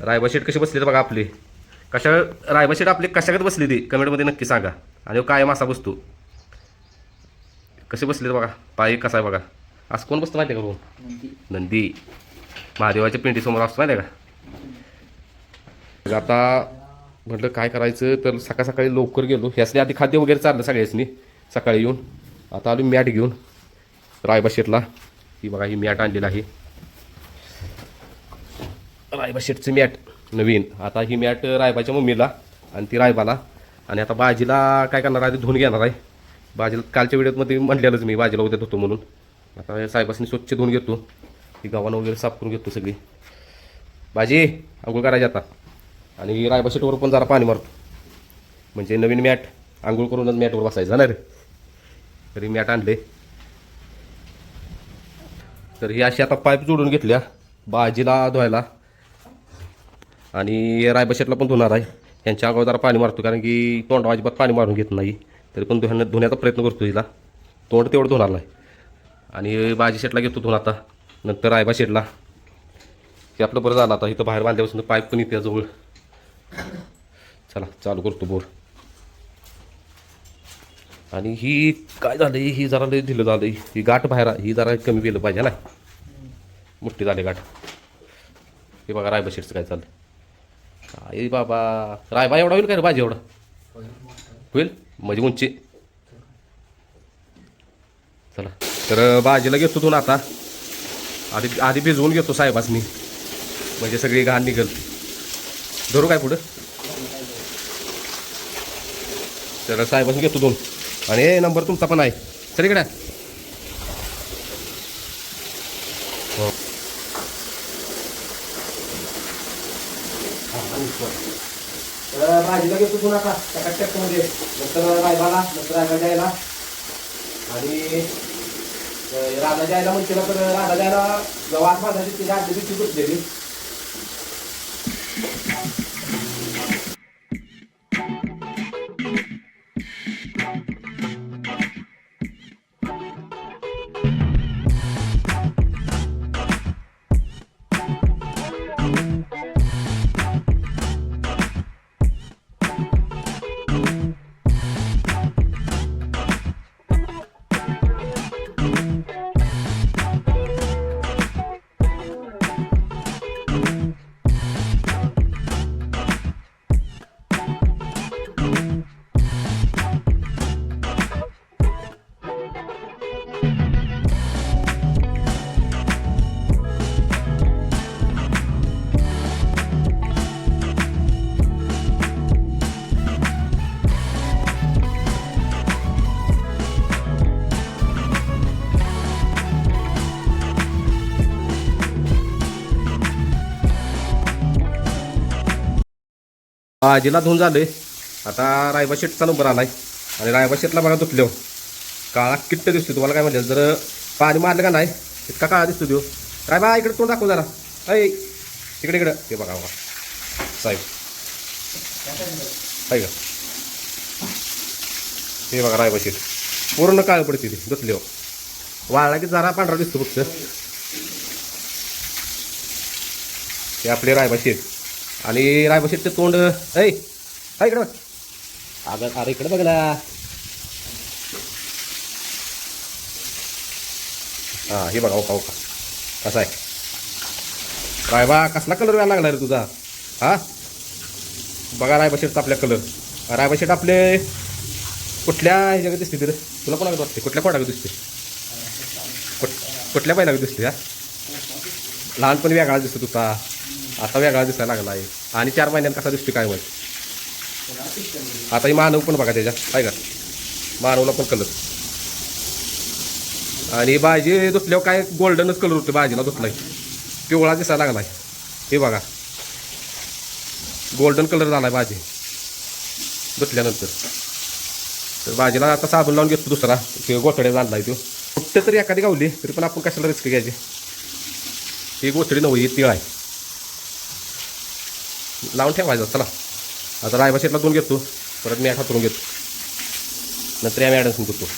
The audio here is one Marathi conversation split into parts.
रायबा शेट कशी बसली बघा आपली. कशा रायबा शेट आपली कशाकडे बसली ती? कमेंटमध्ये नक्की सांगा. आणि कायम असा बसतो. कसे बसले बघा? पाय कसा आहे बघा? असं कोण बसतं माहिती आहे का भाऊ? नंदी. महादेवाच्या पिंडीसमोर असतो माहिती आहे का आता म्हटलं काय करायचं? तर सकाळ सकाळी लवकर गेलो. ह्यासनी आधी खाद्य वगैरे चाललं सगळ्यासनी. सकाळी येऊन. आता आलो मॅट घेऊन. रायबा शेटला ही बघा ही मॅट आणलेली आहे. रायबा शेटची मॅट नवीन. आता ही मॅट रायबाच्या मम्मीला आणि ती रायबाला. आणि आता बाजीला काय करणार आहे? ते धुवून घेणार आहे. बाजीला कालच्या व्हिडिओमध्ये म्हटलेलंच मी बाजीला उद्या धुतो म्हणून. आता साहेबासनी स्वच्छ धुवून घेतो. ती गव्हाणं वगैरे साफ करून घेतो सगळी. बाजी आंघोळ करायची आता. आणि रायबा शेटवर पण जरा पाणी मारतो. म्हणजे नवीन मॅट आंघोळ करूनच मॅटवर बसायचं ना रे? तरी मॅट आणले. तर ही अशी आता पाईप जोडून घेतल्या बाजीला धुवायला. आणि रायबा शेटला पण धुणार आहे. यांच्या अगोदर जरा पाणी मारतो कारण की तोंड अजिबात पाणी मारून घेत नाही. तरी पण धुण्या धुण्याचा प्रयत्न करतो हिला. तोंड तेवढं धुणार नाही. आणि बाजी शेटला घेतो धुवून आता. नंतर रायबा शेटला. हे आपलं बरं झालं आता. इथं बाहेर बांधल्यापासून पाईप पण इथे जवळ. चला चालू करतो बोर. आणि ही काय झालं ही जरा लई दिलं झालं ही गाठ बाहेर ही जरा कमी केलं पाहिजे ना. मुठ्ठी झाली गाठ. हे बघा रायबा शेटचं काय चाललं काय बाबा? रायबा एवढा होईल काय रे भाजी एवढा? होईल? म्हणजे उंची. चला. तर भाजीला घेतो तू ना आता. आधी आधी भिजवून घेतो साहेबासनी. म्हणजे सगळी घाण निघल धरू काय पुढं? तर साहेबाच घेतो दोन. आणि हे नंबर तुमचा पण आहे. सर इकडे. तर भाजीला घेतो तू नका त्या ट्रॅक्टरमध्ये नंतर रायबाला नंतर रायबा जायला आणि अं, राधा जायला म्हणते ना तर राधा जायला गव्हात बांधायची तिथे आधी बिची गुंतलेली भाजीला धुवून झालं आता रायबा शेटचा नंबर आलाय. आणि रायबा शेटला बघा धुतले. काळा किट्ट दिसतो तुम्हाला काय म्हणतात जर पाणी मारलं का नाही? इतका काळा दिसतो देऊ रायबा इकडे तोंड दाखव जरा. ऐ इकडे इकडं. ते बघा बघा. साहेब. आहे का हे बघा रायबा शेट. पूर्ण काळ पडते ती. धुतले. वाळला की जरा पांढरा दिसतो फक्त. ते आपले रायबा शेट. आणि रायबा शेटचं तोंड ऐ इकडं इकडे बघ. अगं अरे इकडे बघला हा हे बघा हो ओका ओका हो कसा आहे? रायबा कसला कलर व्हायला लागला रे तुझा? हा? बघा रायबा शेटचा आपल्या कलर रायबा शेट आपले कुठल्या ह्याच्याकडे दिसते तिथे तुला कोणाकडे वाटते कुठल्या कोणाकडे दिसते? कुठ कुठल्या बैलाकडे दिसते हा? लहानपणी वेगळा दिसतो तुझा. आता वेगळा दिसायला लागला आहे. आणि चार महिन्यात कसा दिसतो काय माहिती? आता ही मानव पण बघा त्याच्यात. काय का मानवला पण कलर. आणि भाजी धुतल्यावर काय गोल्डनच कलर होते भाजीला धुतलाय. पिवळा दिसायला लागला आहे हे बघा. गोल्डन कलर झालाय भाजी. धुतल्यानंतर. तर भाजीला आता साबण लावून घेतो दुसरा. ते गोठड्या आहे तो कुठं तरी एखादी गावली तरी पण आपण कशाला रिस्क घ्यायची? ही गोथडी नव्हती ही तिळ आहे. लावून ठेवायचा चला. आता रायबा शेटला दोन घेतो. परत मी हातरून घेतो. नंतर या मॅडम करतो.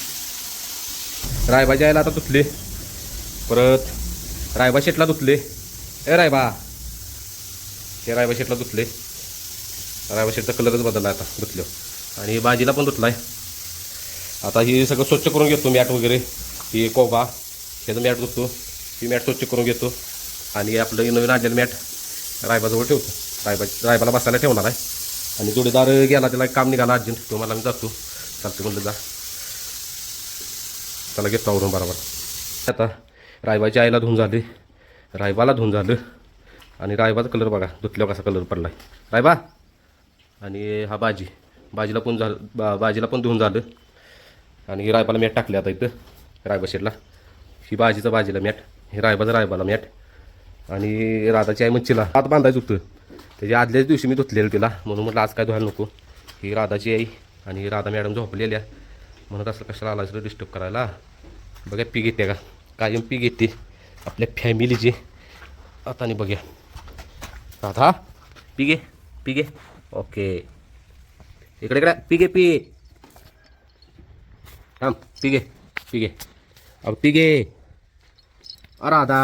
रायबा जायला आता धुतले. परत रायबा शेटला धुतले. ए रायबा हे रायबा शेटला धुतले. रायबा शेटचा कलरच बदलला आता धुतलं आणि भाजीला पण धुतला आहे आता ही सगळं स्वच्छ करून घेतो मॅट वगैरे. ही कोबा ह्याचं मॅट धुतो. ही मॅट स्वच्छ करून घेतो. आणि आपलं नवीन आणलेलं मॅट रायबाजवळ ठेवतो. रायबा रायबाला बसायला ठेवणार आहे. आणि जोडीदार गेला त्याला काम निघाला अर्जंट. तो मला मी जातो. चालतं म्हणलं जा. त्याला घेतो आवरून बरोबर. आता रायबाची आईला धुवून झाली. रायबाला धुवून झालं. आणि रायबाचा कलर बघा धुतल्यावर कसा कलर पडला आहे रायबा! आणि हा बाजी. बाजीला पण झालं बा बाजीला पण धुवून झालं. आणि ही रायबाला मॅट टाकले आता इथं रायबा शेडला. ही बाजीचं बाजीला मॅट हे रायबाचं रायबाला मॅट. आणि राधाची आई मच्छीला हात बांधायचं होतं. त्याच्या आदल्याच दिवशी मी धुतलेलं तिला. म्हणून म्हटलं आज काय धुवायला नको? ही राधाची आई आणि राधा मॅडम झोपलेल्या म्हणत असं कशाला आला डिस्टर्ब करायला? बघा पी घेते का? कायम पी घेते. आपल्या फॅमिलीची आता आणि बघ्या. राधा पी घे पी घे. ओके इकडे इकडे. पी घे पी. थांब पी घे पी घे. अग पी घे. अ राधा.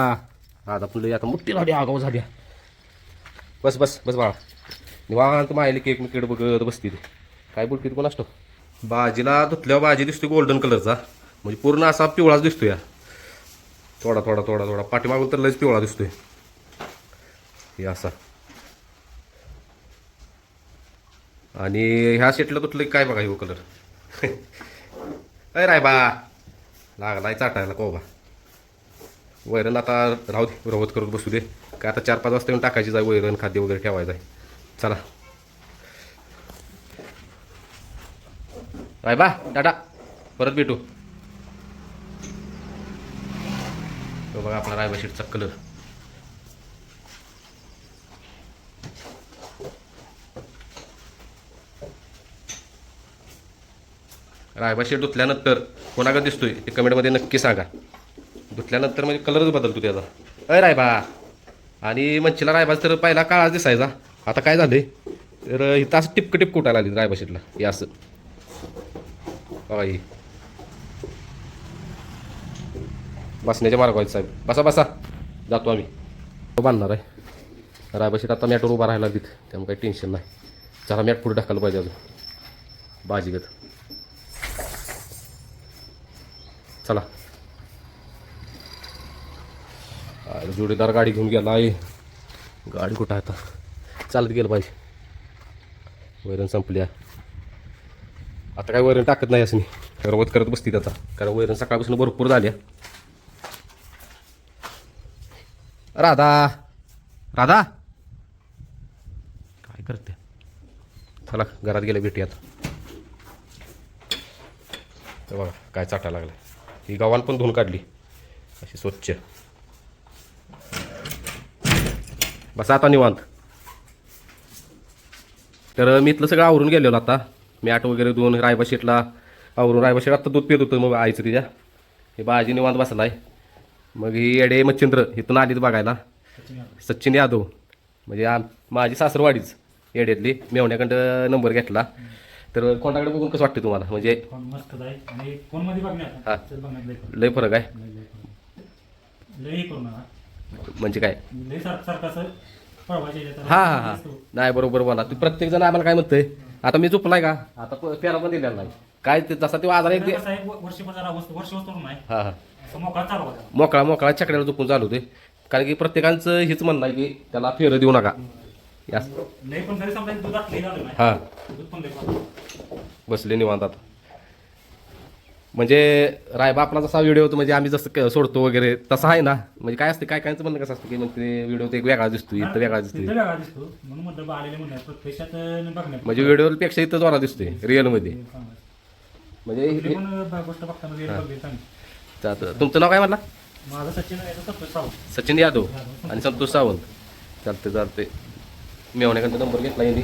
राधा पुढे आता मोठी लाडी आगाव झाली बस बस बस बाळा. निवांत मायले केक मी केड बघत बसतील काय बोलते कोण असतो? भाजीला धुतल्यावर भाजी दिसते गोल्डन कलरचा म्हणजे पूर्ण असा पिवळाच दिसतो या थोडा थोडा थोडा थोडा. पाठीमागून तर लयच पिवळा दिसतोय. हे असा. आणि ह्या सेटला तुटलं काय बघा हो कलर अय राय बा. लागलाय चाटायला कोबा. वैरण आता राहू दे रवत करत बसू दे. काय आता चार पाच वाजता येऊन टाकायची जाय वैरण खाद्य वगैरे ठेवायचं आहे. चला. बाय बा टाटा. परत भेटू. तो बघा आपला रायबा शीटचा कलर रायबा शीट धुतल्यानंतर कोणाकडे दिसतोय ते कमेंटमध्ये नक्की सांगा. धुतल्यानंतर म्हणजे कलरच बदलतो त्याचा. अय रायबा. आणि मच्छीला रायबाच तर पहिला काळा दिसायचा. आता काय झालं तर इथं असं टिपक टिपक उठायला आली रायबाशीतला. हे असं. बघा बसण्याच्या मार्ग आहेत साहेब. बसा बसा. जातो आम्ही. तो बांधणार आहे. रायबाशीत आता मॅटवर उभा राहायला लागलीत. त्यामुळे काही टेन्शन नाही. चला मॅट पुढे टाकायला पाहिजे अजून. बाजीगत चला अरे जोडीदार गाडी घेऊन गेला आहे. गाडी कुठं आहे आता? चालत गेलं पाहिजे. वैरण संपल्या आता काय वैरण टाकत नाही असं मी. रवत करत बसते आता. कारण वैरण सकाळपासून भरपूर झाल्या राधा. राधा. काय करते? चला घरात गेले भेटी आता बघा काय चाटा लागला ही गव्हाण पण धुवून काढली. अशी स्वच्छ. बस आता निवांत. तर मी इथलं सगळं आवरून गेलेलो आता. मॅट वगैरे धुवून रायबा शेटला आवरून रायबा शेट आता दूध पित होतं मग आईचं तिच्या. हे बाजी निवांत बसलाय. मग ही येडे मच्छिंद्र इथून आलीत बघायला. सचिन यादव. म्हणजे आम माझी सासरवाडीच येड्यातली. मेवण्याकडं नंबर घेतला. तर कोणाकडे बघून कसं वाटतं तुम्हाला? म्हणजे आहे. हा. लय फरक आहे. हे म्हणजे काय? हा हा हा. नाही बरोबर बोला. तू प्रत्येक जण आम्हाला काय म्हणतंय? आता मी झोपलाय का? आता प्यारा पण दिलेला नाही. काय ते जसा तो आजार एक आहे, हा हा. मोकळा मोकळा मोकळा चकड्याला झोपून चालू होते. कारण की प्रत्येकांचं हेच म्हणणं आहे की त्याला फेरं देऊ नका. हा. बसले निवांत आता. म्हणजे रायबा आपला जसा व्हिडिओ होतो म्हणजे आम्ही जसं क- सोडतो वगैरे तसा आहे ना? म्हणजे काय असते काय कायचं म्हणणं कसं असतं की म्हणजे व्हिडिओ एक वेगळा दिसतो इथं वेगळा दिसतो. म्हणजे व्हिडिओपेक्षा इथं जोरा दिसतोय. म्हणजे कुठली हे-. चालतं. तुमचं नाव काय म्हणला. सचिन यादव आणि संतोष सावंत. चालते चालते मेवण्याकडे नंबर घेतला यांनी.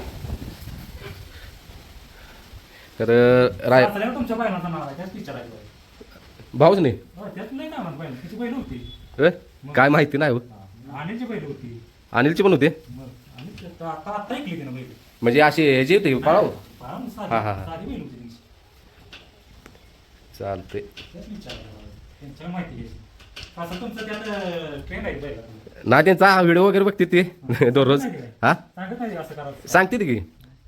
तर राय सासऱ्याला तुमच्या बैलाचं नाव आहे त्याच पिक्चर आहे. तो. भाऊच नाही हो, त्यात लय काय म्हणत बैल तिची बैल होती. होय? काय माहिती नाही हो. बैल होती. अनिलची पण होते? मग आणि ते आता आता आता ऐकली तिनं बैल म्हणजे अशी हे जे होते पळाव साधी हा, हा, हा. साधी बैल होती त्यांची चालते त्याच विचार त्यांच्या माहिती घ्यायची. असं तुमचं त्यात ट्रेंड आहे बैल ना त्यांचा व्हिडिओ वगैरे बघते ते. दररोज. हा? सांगत नाही असं करायचं सांगते ती की.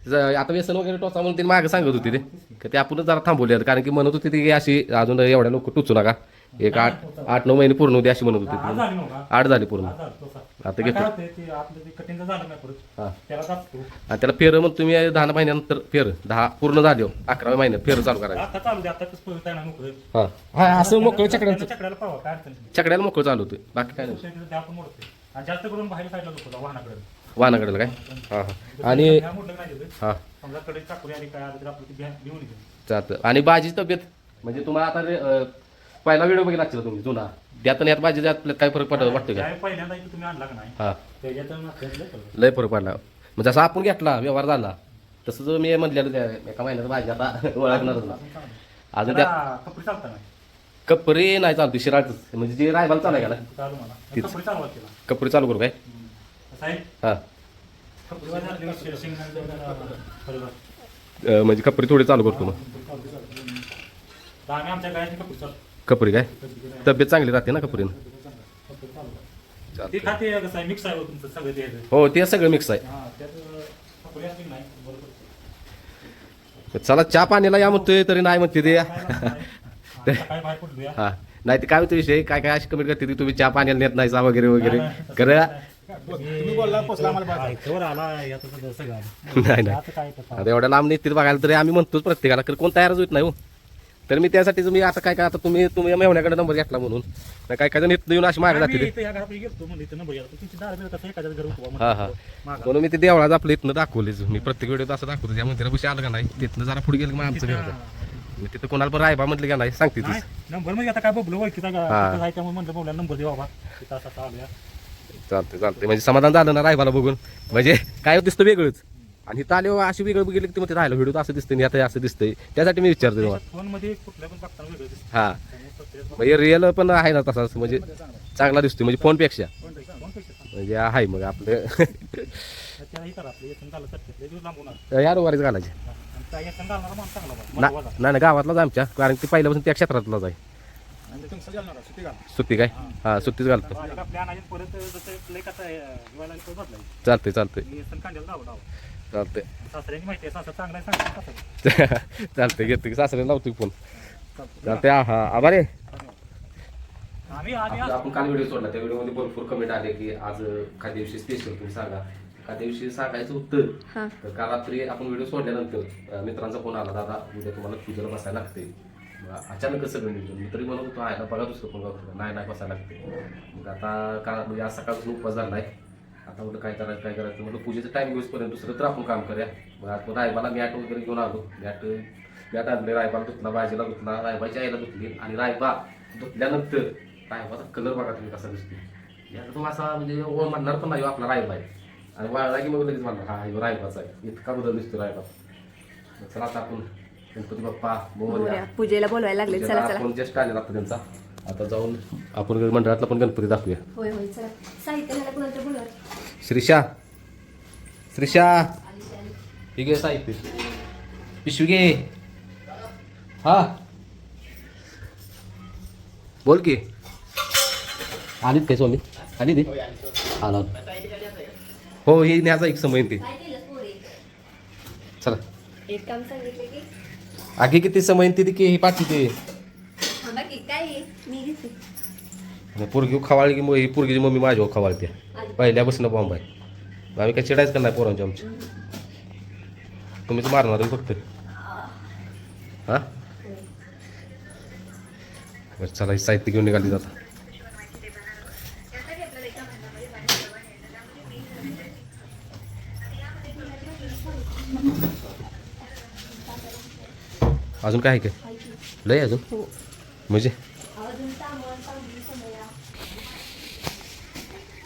आता व्यसन वगैरे टोचा म्हणून ते मागे सांगत होती ते. की ते आपणच जरा थांबवले कारण की म्हणत होती ती की अशी अजून एवढ्या लोक टुचू नका. एक आठ आठ नऊ महिने पूर्ण होते अशी म्हणत होती आठ झाली पूर्ण. आता घेतो. हा. त्याला फेर मग तुम्ही दहा महिन्यानंतर फेर. दहा पूर्ण झाले हो. अकराव्या महिन्यात फेर चालू करायचं. हा. हा असं मोकळं चकड्यांचं. चकड्याला मोकळं चालू होतं बाकी काय नाही. जास्त करून बाहेर साईडला वाहनाकडे. वाहनाकडेला काय? हां हां. आणि हां. चालतं. आणि बाजीची तब्येत? म्हणजे तुम्हाला आता रे- अं, पहिला व्हिडिओ बघितला असेल तुम्ही जुना? त्यात आणि यात बाजी आपल्यात काय फरक पडत वाटतं का? ज्यावेळी पहिल्यांदा इथं तुम्ही आणला का नाही त्याच्यात कळलं. लय फरक पडला. म्हणजे जसं आपण घेतला व्यवहार झाला तसं जर मी म्हटलेलं त्या एका महिन्यात भाजी आता ओळखणारच ना. अजून त्या त्याला कपडे चालता नाही कपरी नाही चालतो शिराळच म्हणजे जे रायबाला चालाय का ना? चालू मला कपडे चालवा कपरी चालू करू काय? हा. अं, म्हणजे कपरी थोडी चालू करतो मग. कपरी काय? तब्येत चांगली राहते ना कपरीनं कपडे? चालू ते चालतंय. खाते कसं आहे? मिक्स आहे हो तुमचं सगळं ते. हो ते सगळं मिक्स आहे. हा त्यात कपडे असतील नाही बरोबर. चला चहा पाण्याला या म्हणतोय तरी नाही म्हणते ते. काय बाहेर हा. नाही ते काय होतं विषय? काय काय अशी कमेंट करते ती? तुम्ही चहा पाण्याला नेत नाही वगैरे वगैरे. खरं? तुम्ही बोलला पोचला आम्हाला इथवर आला याचं सगळं सगळं आलं. नाही नाही आता काय करता? आता एवढ्या लांब नेतील बघायला तरी आम्ही म्हणतोच प्रत्येकाला तर कोण तयारच होत नाही हो. तर मी त्यासाठी तुम्ही आता काय काय आता तुम्ही तुम्ही मेवण्याकडे नंबर घेतला म्हणून. नाही काय काय जण इथं येऊन अशी मागे आम्ही जाते इथं या घरात गेलतो म्हणलं इथं नंबर गेला तुमची दार बिर कसं एखाद्या घर उठवा हा हा. म्हणून मी ते देवळाच आपलं इथनं दाखवलेच. मी प्रत्येक वेळेत असं दाखवतो. त्या मंदिरापाशी आलं का नाही? तिथनं जरा पुढे गेलं की मग आमचं घर. मी तिथं कोणाला पण रायबा म्हटलं का नाही सांगते नंबर म्हणजे आता काय बबलो ओळखीचा आहे त्यामुळे म्हणलं नंबर दे चालते चालते म्हणजे समाधान झालं ना रायबाला बघून. म्हणजे काय दिसतं वेगळंच. आणि इथं आल्यावर अशी वेगळं बघितलं की ते राहिलं व्हिडिओ असं दिसतंय आणि आता असं दिसतंय. त्यासाठी मी विचारतो दिसतं हा. म्हणजे रिअल पण आहे ना तसाच. म्हणजे चांगला दिसतोय म्हणजे फोनपेक्षा. म्हणजे आहे मग आपलं. त्याला हे करा आपलं येसन घाला चटकेत लय दिवस लांबून आलं. या रोवारीच घालायचे. नाही ना गावातलाच आमच्या. कारण की पहिल्यापासून त्या क्षेत्रातलाच आहे. सुट्टी काय? हा सुट्टीच घालतो. चालतंय चालतंय. चालतंय. चालतंय घेतो की. सासऱ्याला लावतो फोन. चालतंय. हा हा. आभार आहे. आपण काल व्हिडिओ सोडला त्या व्हिडिओमध्ये भरपूर कमेंट आले की आज एखाद्या दिवशी स्पेशल तुम्ही सांगा. एखाद्या दिवशी सांगायचं उत्तर. हा. तर काल रात्री आपण व्हिडिओ सोडल्यानंतर मित्रांचा फोन आला दादा उद्या तुम्हाला पूजेला बसायला लागते अचानक सगळं नियोजन मी तरी म्हणत होतो आहे ना बघा दुसरं बघतो नाही नाही बसायला लागते मग आता का म्हणजे आज सकाळपासून उपवास झाला आहे आता म्हटलं काय करायचं काय करायचं? म्हटलं पूजेचं टाइम घेऊसपर्यंत दुसरं तर आपण काम करूया. मग आता रायबाला मॅट वगैरे घेऊन आलो. मॅट मॅट आणले रायबाला धुतला भाजीला धुतला रायबाच्या आईला धुतली आणि रायबा धुतल्यानंतर रायबाचा कलर बघा तुम्ही कसा दिसतो याचा तो असा म्हणजे ओ म्हणणार पण नाही हो आपला रायबा आहे. आणि वाळला की मग लगेच म्हणणार हा रायबाचा आहे. इतका बदल दिसतो रायबा चला आता आपण गणपती बाप्पा मोरया. पूजेला बोलवायला लागले चला चला. आपण जस्ट आलेला आता त्यांचा. आता जाऊन आपण मंडळातला पण गणपती दाखवूया. होय होय चला. साहित्य मला कोणाचं बोलवा. श्रीशा. श्रीशा. ही घे साहित्य. पिशवी घे. हा. बोल की. आलीत काय स्वामी. आली ती आला. हो ही न्याचा एक समय ती चला. एक काम सांगितलं की आगी किती समय ती की ही पाठी ते पोरगी मग ही पोरगीची मम्मी माझ्यावर खवाळते. पहिल्यापासून बॉम्ब आहे. आम्ही काय चिडायचं का नाही पोरांच्या आमच्या? तुम्हीच मारणार फक्त. हा? बरं चला साहित्य घेऊन निघाली जाता. अजून काय आहे काय लय अजून? हो. म्हणजे?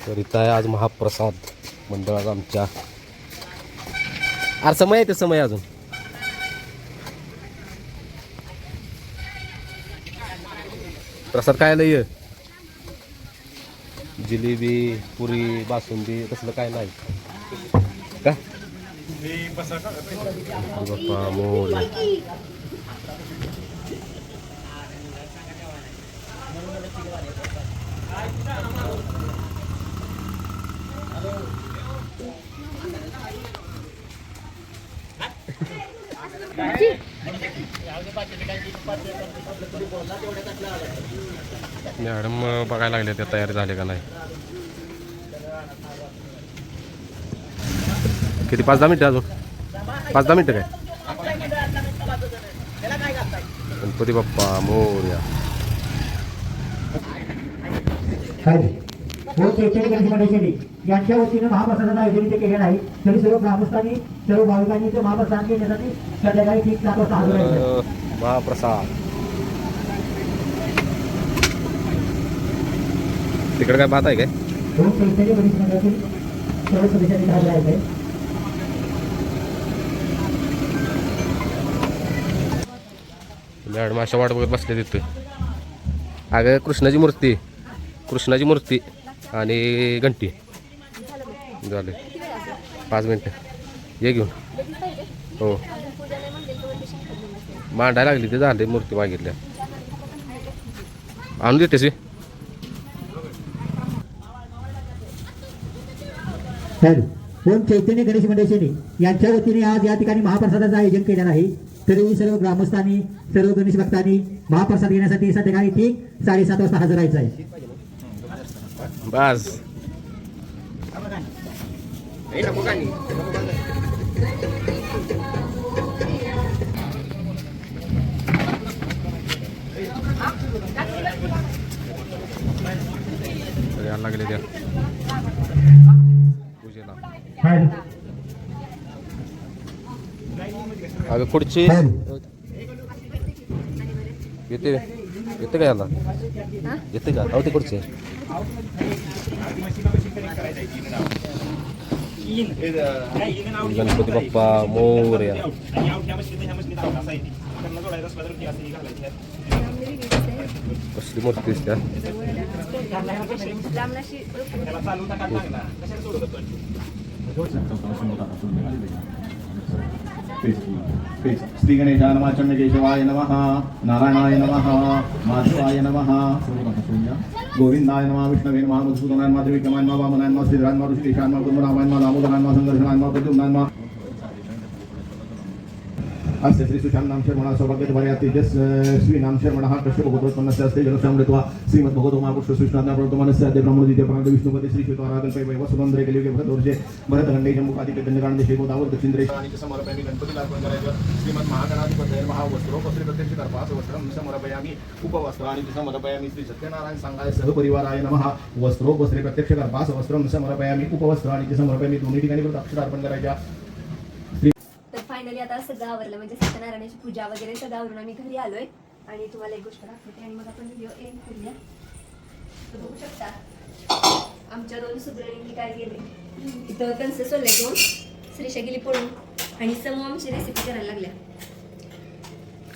तर इथं आहे आज महाप्रसाद मंडळात आमच्या. अरे समय आहे ते समय अजून. प्रसाद काय लय जिलेबी पुरी बासुंदी तसलं काय नाही. का हे का? बाप्पा मोर. मॅडम बघायला लागले ते तयार झाले का नाही? किती? पाच दहा मिनिटं अजून? पाच दहा मिनिटं काय? गणपती बाप्पा मोर्या. यांच्या वतीनं महाप्रसादाचं आयोजन इथे केलेलं आहे तरी सर्व ग्रामस्थांनी सर्व भाविकांनी इथे महाप्रसाद घेण्यासाठी संध्याकाळी ठीक सात वाजता हजर राहायचं महाप्रसाद. तिकडे काय बात आहे काय? मंडळातील सर्व सदस्यांनी हजर मॅडम अशा वाट बघत बसले तिथे. अगं कृष्णाची मूर्ती. कृष्णाची मूर्ती आणि घंटी. झाले. पाच मिनटं. ये घेऊन. हो. मांडायला लागली ते झाले मूर्ती मागितल्या. आणून देतेस ओम चैतन्य गणेश मंडळी यांच्या वतीने आज या ठिकाणी महाप्रसादाचं आयोजन केलेलं आहे. तरी सर्व ग्रामस्थांनी सर्व गणेश भक्तांनी महाप्रसाद घेण्यासाठी संध्याकाळी ठीक साडेसात वाजता हजर राहायचं आहे. बस. लागले त्या पूजेला अगं पुढची येते येते का याला येते का अहो ते पुढचे गणपती बाप्पा मोर्या कसली मूर्ती दिसत्या लांबनाशी श्री गणेशाय नमः चंडकेशवाय नमः नारायणाय नमः माधवाय नमः गोविंदाय नमः विष्णवे नमः मधुसूदनाय नमः त्रिविक्रमाय नमः वामनाय नमः श्रीधराय नमः ऋषिकेशाय नमः कुर्मरामाय नमः दामोदराय नमः संघर्षणाय नमः प्रद्युम्नाय नमः अस्य श्री श्रीसुशां नाम शर्मणा जस श्री नाम शर्मणः कृष्ण भगवतोत्पन्नस्य अस्ते जलक्षां मृत्वा श्रीमद्भगवतोमापुष्पसुष्णाद्याप्रणोतमनस्य अद्यब्रह्मणोदित्य प्राणते विष्णुपति श्रीकृतवारागल्पैव वसुधन्द्रे कलियुगे भरतवर्षे भरतखण्डे जम्बुकादिकण्डकाण्डे शेकोदावर्दक्षिन्द्रे समर्पयामि गणपतिलार्पण करायचं श्रीमद्महागणाधिपतये महावस्त्रोपश्रीप्रत्यक्षकर्पासवस्त्रं समर्पयामि उपवस्त्राणि च समर्पयामि श्री सत्यनारायण सङ्घाय सहपरिवाराय नमः वस्त्रोपश्री वस्त्र समर्पयामि उपवस्त्राणि च समर्पयामि दोन्ही ठिकाणी कृत अक्षरार्पण करायचा फायनली आता सगळं आवरलं. म्हणजे सत्यनारायणाची पूजा वगैरे सगळं आवरून आम्ही घरी आलोय. आणि तुम्हाला एक गोष्ट दाखवते आणि मग आपण व्हिडिओ एंड करूया. तर बघू शकता आमच्या दोन सुग्रणींनी काय केले इथं कणसं सोलले घेऊन श्रीशा गेली पळून. आणि समूह आमची रेसिपी करायला लागल्या.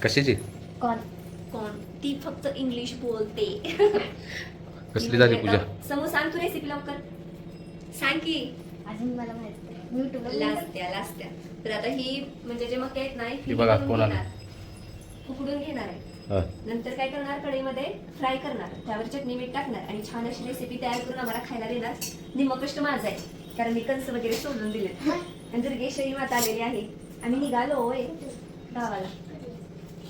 कशाची? कोण कोण ती फक्त इंग्लिश बोलते. कसली झाली पूजा? समूह सांग तू रेसिपी लवकर. सांग की. अजून मला माहीत नाही युट्यूबला लास्त्या लास्त्या तर आता ही म्हणजे जे मका आहेत ना ही बघा, करून कोण आलं? घेणार. उकडून घेणार आहे. नंतर काय करणार? कढईमध्ये फ्राय करणार. त्यावर चटणी मीठ टाकणार. आणि छान अशी रेसिपी तयार करून आम्हाला खायला देणार. निम्म कष्ट माझा आहे. कारण मी कंस वगैरे सोडून दिले आणि दुर्गेश्वरी माता आलेली आहे. आम्ही निघालो होय गावाला.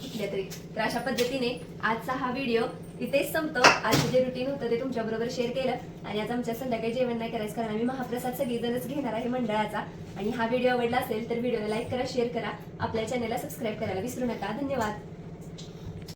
कुठल्या तरी. तर अशा पद्धतीने आजचा हा व्हिडिओ तिथेच संपतं. आजचं जे रुटीन होतं ते तुमच्याबरोबर शेअर केलं. आणि आज आमच्या संध्याकाळी जेवण नाही करायचं कारण आम्ही महाप्रसाद सगळीजणच घेणार आहे मंडळाचा. आणि हा व्हिडिओ आवडला असेल तर व्हिडिओला लाईक करा शेअर करा. आपल्या चॅनलला सबस्क्राईब करायला विसरू नका. धन्यवाद.